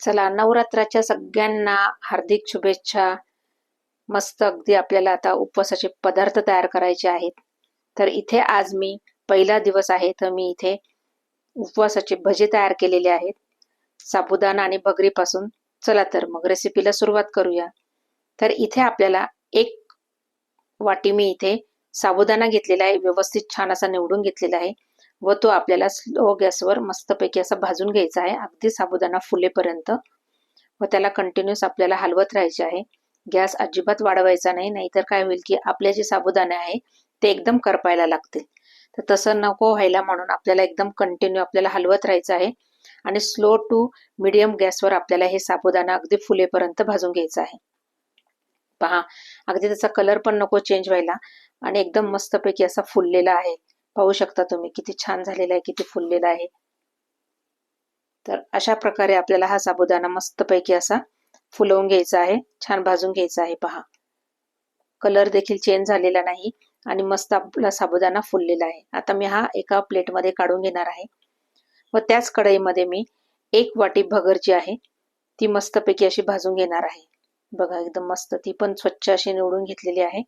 चला नवरात्राच्या सगळ्यांना हार्दिक शुभेच्छा. मस्त अगदी आपल्याला आता उपवासाचे पदार्थ तयार करायचे आहेत. तर इथे आज मी पहिला दिवस आहे तर मी इथे उपवासाचे भजे तयार केलेले आहेत. साबुदाणा आणि भगरीपासून. चला तर मग रेसिपीला सुरुवात करूया. तर इथे आपल्याला एक वाटी मी इथे साबुदाणा घेतलेला आहे. व्यवस्थित छान असा निवडून घेतलेला आहे. व तो आपल्याला स्लो गॅसवर मस्तपैकी असा भाजून घ्यायचा आहे. अगदी साबुदाणा फुलेपर्यंत. व त्याला कंटिन्युअस आपल्याला हलवत राहायचे आहे. गॅस अजिबात वाढवायचा नाही. नाहीतर काय होईल की आपले जे साबुदाणे आहे ते एकदम करपायला लागतील. तर तसं नको व्हायला म्हणून आपल्याला एकदम कंटिन्यू आपल्याला हलवत राहायचं आहे. आणि स्लो टू मिडियम गॅसवर आपल्याला हे साबुदाणा अगदी फुलेपर्यंत भाजून घ्यायचं आहे. पहा अगदी त्याचा कलर पण नको चेंज व्हायला. आणि एकदम मस्तपैकी असा फुललेला आहे. पाहू शकता तुम्ही किती छान झालेला आहे किती फुललेला आहे. तर अशा प्रकारे आपल्याला हा साबुदाणा मस्तपैकी असा फुलवून घ्यायचा आहे छान भाजून घ्यायचा आहे पहा. कलर देखील चेंज झालेला नाही आणि मस्त आपला साबुदाणा फुललेला आहे. आता मी हा एका प्लेटमध्ये काढून घेणार आहे. व त्याच कढईमध्ये मी एक वाटी भगर जी आहे ती मस्तपैकी अशी भाजून घेणार आहे. बघा एकदम मस्त. ती पण स्वच्छ अशी निवडून घेतलेली आहे.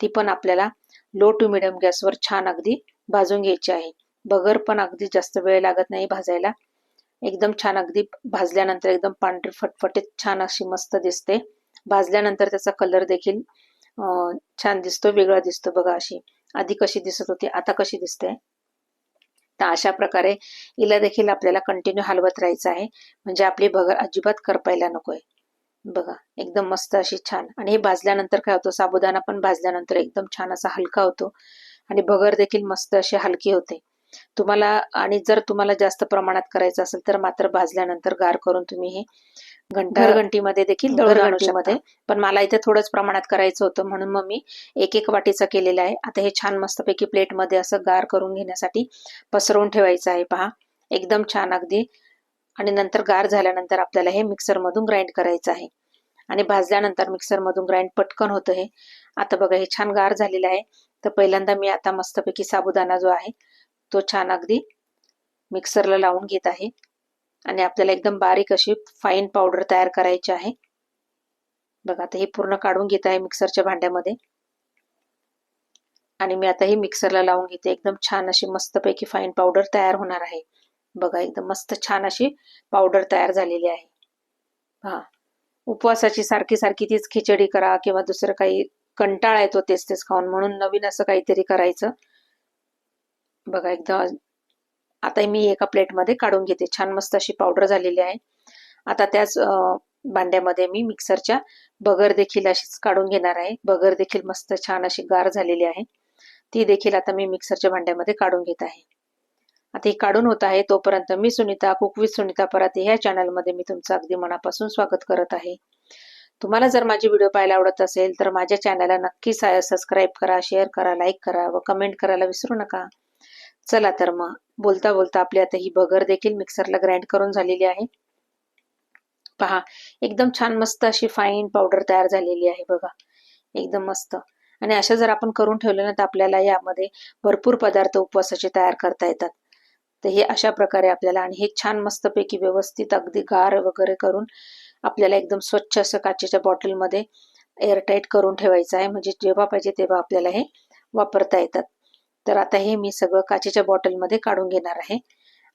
ती पण आपल्याला लो टू मिडियम गॅसवर छान अगदी भाजून घ्यायची आहे. बगर पण अगदी जास्त वेळ लागत नाही भाजायला. एकदम छान अगदी भाजल्यानंतर एकदम पांढरी फटफटीत छान अशी मस्त दिसते. भाजल्यानंतर त्याचा कलर देखील छान दिसतो वेगळा दिसतो बघा अशी. आधी कशी दिसत होती आता कशी दिसते? तर अशा प्रकारे हिला देखील आपल्याला कंटिन्यू हलवत राहायचं आहे. म्हणजे आपली भगर अजिबात करपायला नकोय. बघा एकदम मस्त अशी छान. आणि हे भाजल्यानंतर काय होतं साबुदाणा पण भाजल्यानंतर एकदम छान असा हलका होतो. आणि भगर देखील मस्त अशी हलकी होते. तुम्हाला आणि जर तुम्हाला जास्त प्रमाणात करायचं असेल तर मात्र भाजल्यानंतर गार करून तुम्ही हे घंटा घंटीमध्ये देखील घंटीमध्ये पण मला इथे थोडंच प्रमाणात करायचं होतं म्हणून मग मी एक एक वाटीचा केलेला आहे. आता हे छान मस्तपैकी प्लेटमध्ये असं गार करून घेण्यासाठी पसरवून ठेवायचं आहे. पहा एकदम छान अगदी. आणि नंतर गार झाल्यानंतर आपल्याला हे मिक्सरमधून ग्राइंड करायचं आहे. आणि भाजल्यानंतर मिक्सरमधून ग्राइंड पटकन होतं हे. आता बघा हे छान गार झालेलं आहे. तर पहिल्यांदा मी आता मस्तपैकी साबुदाणा जो आहे तो छान अगदी मिक्सरला लावून घेत आहे. आणि आपल्याला एकदम बारीक अशी फाईन पावडर तयार करायची आहे. बघा आता हे पूर्ण काढून घेत आहे मिक्सरच्या भांड्यामध्ये. आणि मी आता ही मिक्सरला लावून घेते. एकदम छान अशी मस्तपैकी फाईन पावडर तयार होणार आहे. बघा एकदम मस्त छान अशी पावडर तयार झालेली आहे. हा. उपवासाची सारखी सारखी तीच खिचडी करा किंवा दुसरं काही कंटाळा येतो तेच तेच खाऊन म्हणून नवीन असं काहीतरी करायचं. बघा एकदा आता मी एका प्लेटमध्ये काढून घेते. छान मस्त अशी पावडर झालेली आहे. आता त्याच भांड्यामध्ये मी मिक्सरच्या बगर देखील अशीच काढून घेणार आहे. बगर देखील मस्त छान अशी गार झालेली आहे. ती देखील आता मी मिक्सरच्या भांड्यामध्ये काढून घेत आहे. आता ही काढून होत आहे. तोपर्यंत मी सुनीता कुक सुनीता पराते ह्या चॅनलमध्ये मी तुमचं अगदी मनापासून स्वागत करत आहे. तुम्हाला जर माझे व्हिडिओ पाहायला आवडत असेल तर माझ्या चॅनलला नक्की सबस्क्राईब करा शेअर करा लाईक करा व कमेंट करायला विसरू नका. चला तर मग बोलता बोलता आपली आता ही बगर देखील मिक्सरला ग्राइंड करून झालेली आहे. पहा एकदम छान मस्त अशी फाईन पावडर तयार झालेली आहे बघा. एकदम मस्त. आणि अशा जर आपण करून ठेवलं ना तर आपल्याला यामध्ये भरपूर पदार्थ उपवासाचे तयार करता येतात. तर हे अशा प्रकारे आपल्याला आणि हे छान मस्तपैकी व्यवस्थित अगदी गार वगैरे करून आपल्याला एकदम स्वच्छ असं काचेच्या बॉटलमध्ये एअरटाईट करून ठेवायचं आहे. म्हणजे जेव्हा पाहिजे तेव्हा आपल्याला हे वापरता येतात. तर आता हे मी सगळं काचेच्या बॉटलमध्ये काढून घेणार आहे.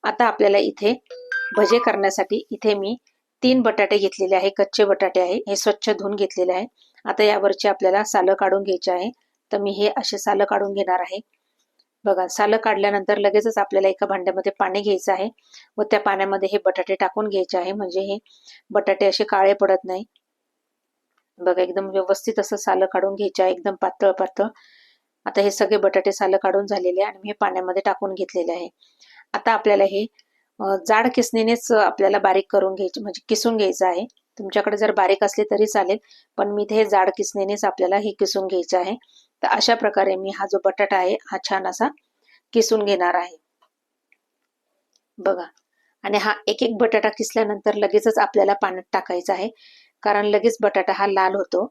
आता आपल्याला इथे भजे करण्यासाठी इथे मी तीन बटाटे घेतलेले आहे. कच्चे बटाटे आहे. हे स्वच्छ धुवून घेतलेले आहे. आता यावरचे आपल्याला सालं काढून घ्यायचे आहे. तर मी हे असे सालं काढून घेणार आहे. बघा सालं काढल्यानंतर लगेचच आपल्याला एका भांड्यामध्ये पाणी घ्यायचं आहे. व त्या पाण्यामध्ये हे बटाटे टाकून घ्यायचे आहे. म्हणजे हे बटाटे असे काळे पडत नाही. बघा एकदम व्यवस्थित असं सालं काढून घ्यायचे आहे. एकदम पातळ पातळ. आता हे सगळे बटाटे सालं काढून झालेले आणि मी हे पाण्यामध्ये टाकून घेतलेले आहे. आता आपल्याला हे जाड किसणीनेच आपल्याला बारीक करून घ्यायचे म्हणजे किसून घ्यायचं आहे. तुमच्याकडे जर बारीक असले तरी चालेल पण मी हे जाड किसणीनेच आपल्याला हे किसून घ्यायचं आहे. तर अशा प्रकारे मी हा जो बटाटा आहे हा छान असा किसून घेणार आहे. बघा. आणि हा एक एक बटाटा किसल्यानंतर लगेचच आपल्याला पाण्यात टाकायचा आहे. कारण लगेच बटाटा हा लाल होतो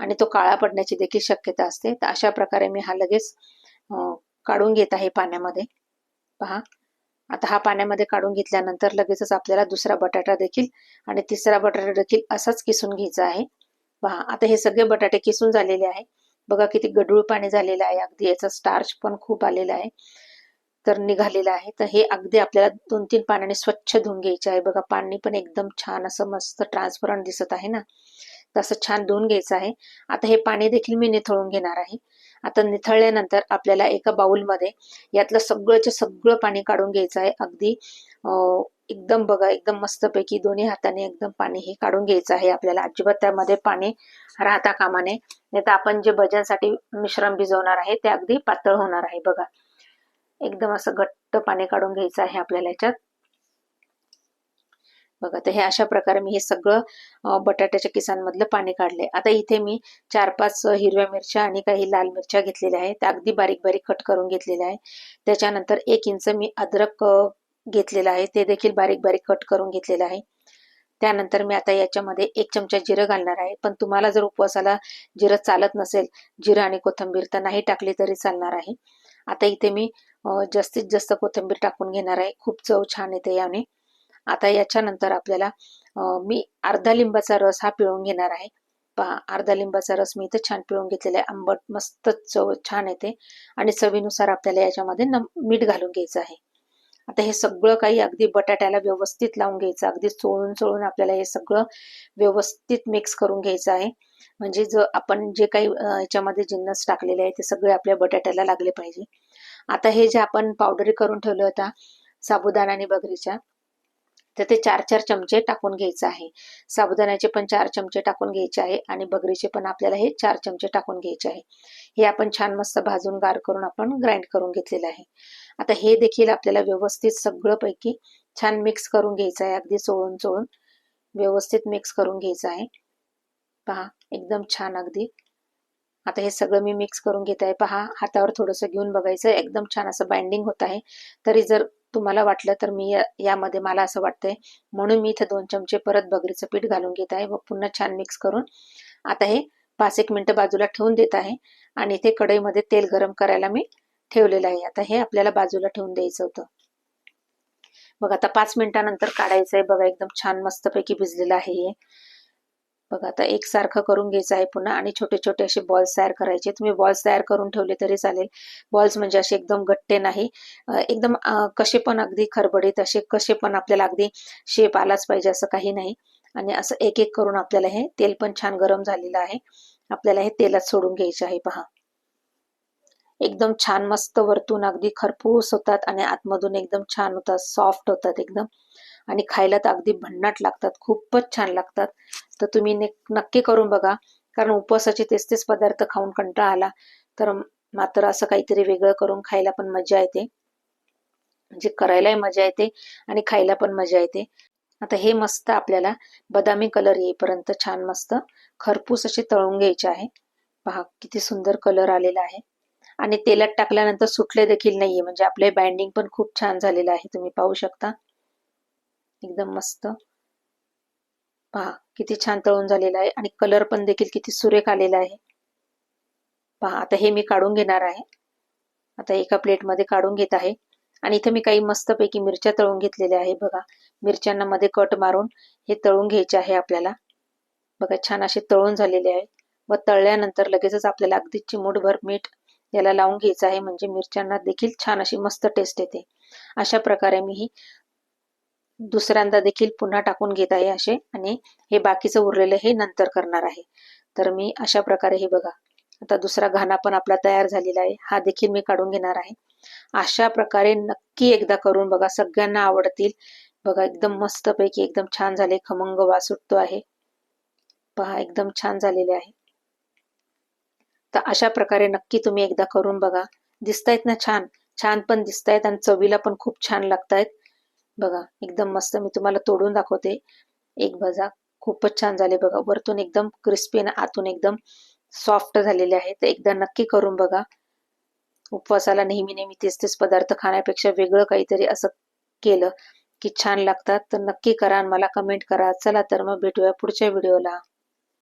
आणि तो काळा पडण्याची देखील शक्यता असते. तर अशा प्रकारे मी हा लगेच काढून घेत आहे पाण्यामध्ये. पहा. आता हा पाण्यामध्ये काढून घेतल्यानंतर लगेचच आपल्याला दुसरा बटाटा देखील आणि तिसरा बटाटा देखील असाच किसून घ्यायचा आहे. पहा. आता हे सगळे बटाटे किसून झालेले आहे. बघा किती गडूळ पाणी झालेलं आहे. अगदी याचा स्टार्च पण खूप आलेला आहे. तर निघालेलं आहे. तर हे अगदी आपल्याला दोन तीन पाण्याने स्वच्छ धुवून घ्यायचे आहे. बघा पाणी पण एकदम छान असं मस्त ट्रान्सपरंट दिसत आहे ना? तसं छान धुवून घ्यायचं आहे. आता हे पाणी देखील मी निथळून घेणार आहे. आता निथळल्यानंतर आपल्याला एका बाउलमध्ये यातलं सगळंच सगळं पाणी काढून घ्यायचं आहे. अगदी एकदम बघा एकदम मस्तपैकी दोन्ही हाताने एकदम पाणी हे काढून घ्यायचं आहे. आपल्याला अजिबात त्यामध्ये पाणी राहता कामाने नाही तर आपण जे भजनसाठी मिश्रण भिजवणार आहे ते अगदी पातळ होणार आहे बघा. एकदम असं घट्ट पाणी काढून घ्यायचं आहे आपल्याला याच्यात. बघा तर हे अशा प्रकारे मी हे सगळं बटाट्याच्या किसांमधलं पाणी काढले आता इथे मी चार पाच हिरव्या मिरच्या आणि काही लाल मिरच्या घेतलेल्या आहेत. त्या अगदी बारीक बारीक कट करून घेतलेल्या आहे त्याच्यानंतर एक इंच मी अद्रक घेतलेलं आहे. ते देखील बारीक बारीक कट करून घेतलेलं आहे. त्यानंतर मी आता याच्यामध्ये एक चमचा जिरं घालणार आहे. पण तुम्हाला जर उपवासाला जिरं चालत नसेल जिरं आणि कोथंबीर तर नाही टाकली तरी चालणार आहे. आता इथे मी जास्तीत जास्त कोथिंबीर टाकून घेणार आहे. खूप चव छान येते याने. आता याच्यानंतर आपल्याला मी अर्धा लिंबाचा रस हा पिळून घेणार आहे. पहा अर्धा लिंबाचा रस मी इथं छान पिळून घेतलेला आहे. आंबट मस्त चव छान येते. आणि चवीनुसार आपल्याला याच्यामध्ये मीठ घालून घ्यायचं आहे. आता हे सगळं काही अगदी बटाट्याला व्यवस्थित लावून घ्यायचं अगदी चोळून चोळून आपल्याला हे सगळं व्यवस्थित मिक्स करून घ्यायचं आहे. म्हणजे जर आपण जे काही याच्यामध्ये जिन्नस टाकलेले आहे ते सगळे आपल्या बटाट्याला लागले पाहिजे. आता हे जे आपण पावडरी करून ठेवलं होता साबुदाणा आणि बगरीच्या तर ते चार चार चमचे टाकून घ्यायचं आहे. साबुदाण्याचे पण चार चमचे टाकून घ्यायचे आहे आणि बगरीचे पण आपल्याला हे चार चमचे टाकून घ्यायचे आहे. हे आपण छान मस्त भाजून गार करून आपण ग्राइंड करून घेतलेलं आहे. आता हे देखील आपल्याला व्यवस्थित सगळं पैकी छान मिक्स करून घ्यायचं आहे. अगदी चोळून चोळून व्यवस्थित मिक्स करून घ्यायचं आहे. पहा एकदम छान अगदी. आता हे सगळं मी मिक्स करून घेत आहे. पहा हातावर थोडंसं घेऊन बघायचं. एकदम छान असं बाइंडिंग होत आहे. तरी जर तुम्हाला वाटलं तर मी यामध्ये मला असं वाटतंय. म्हणून मी इथे दोन चमचे परत बगरीचं पीठ घालून घेत आहे व पुन्हा छान मिक्स करून. आता हे पाच एक मिनिटं बाजूला ठेवून देत आहे आणि इथे कढईमध्ये तेल गरम करायला मी ठेवलेलं आहे. आता हे आपल्याला बाजूला ठेवून द्यायचं होतं. बघा आता पाच मिनिटानंतर काढायचं आहे बघा एकदम छान मस्तपैकी भिजलेलं आहे हे. बघा आता एकसारखं करून घ्यायचं आहे पुन्हा आणि छोटे छोटे असे बॉल्स तयार करायचे. तुम्ही बॉल्स तयार करून ठेवले तरी चालेल. बॉल्स म्हणजे असे एकदम गट्टे नाही. एकदम कसे पण अगदी खरबडीत असे कसे पण आपल्याला अगदी शेप आलाच पाहिजे असं काही नाही. आणि असं एक एक करून आपल्याला हे तेल पण छान गरम झालेलं आहे. आपल्याला हे तेलात सोडून घ्यायचे आहे पहा. एकदम छान मस्त वरतून अगदी खरपूस होतात आणि आतमधून एकदम छान होतात सॉफ्ट होतात एकदम. आणि खायला तर अगदी भन्नाट लागतात खूपच छान लागतात. तर तुम्ही नक्की करून बघा. कारण उपवासाचे तेच तेच पदार्थ खाऊन कंटाळा आला तर मात्र असं काहीतरी वेगळं करून खायला पण मजा येते. म्हणजे करायलाही मजा येते आणि खायला पण मजा येते. आता हे मस्त आपल्याला बदामी कलर येईपर्यंत छान मस्त खरपूस असे तळून घ्यायचे आहे. पहा किती सुंदर कलर आलेला आहे. आणि तेलात टाकल्यानंतर सुटले देखील नाहीये. म्हणजे आपले बाइंडिंग पण खूप छान झालेलं आहे. तुम्ही पाहू शकता. एकदम मस्त. पहा किती छान तळून झालेला आहे आणि कलर पण देखील किती सुरेख आलेला आहे. पहा आता हे मी काढून घेणार आहे. आता एका प्लेटमध्ये काढून घेत आहे. आणि इथे मी काही मस्तपैकी मिरच्या तळून घेतलेल्या आहे. बघा मिरच्यांना मध्ये कट मारून हे तळून घ्यायचे आहे आपल्याला. बघा छान असे तळून झालेले आहे. व तळल्यानंतर लगेचच आपल्याला अगदी चिमूटभर मीठ याला लावून घ्यायचं आहे. म्हणजे मिरच्यांना देखील छान अशी मस्त टेस्ट येते. अशा प्रकारे मी ही दुसऱ्यांदा देखील पुन्हा टाकून घेत आहे असे आणि हे बाकीचं उरलेलं हे नंतर करणार आहे. तर मी अशा प्रकारे हे बघा. आता दुसरा घाणा पण आपला तयार झालेला आहे. हा देखील मी काढून घेणार आहे. अशा प्रकारे नक्की एकदा करून बघा. सगळ्यांना आवडतील. बघा एकदम मस्त पैकी एकदम छान झाले. खमंग वास सुटतो आहे. पहा एकदम छान झालेले आहे. तर अशा प्रकारे नक्की तुम्ही एकदा करून बघा. दिसतायत ना छान? छान पण दिसतायत आणि चवीला पण खूप छान लागतायत. बघा एकदम मस्त मी तुम्हाला तोडून दाखवते. एक भजा खूपच छान झाले बघा. वरतून एकदम क्रिस्पी आणि आतून एकदम सॉफ्ट झालेले आहे तर एकदा नक्की करून बघा. उपवासाला नेहमी नेहमी तेच तेच पदार्थ खाण्यापेक्षा वेगळं काहीतरी असं केलं की छान लागतात. तर नक्की करा आणि मला कमेंट करा. चला तर मग भेटूया पुढच्या व्हिडिओला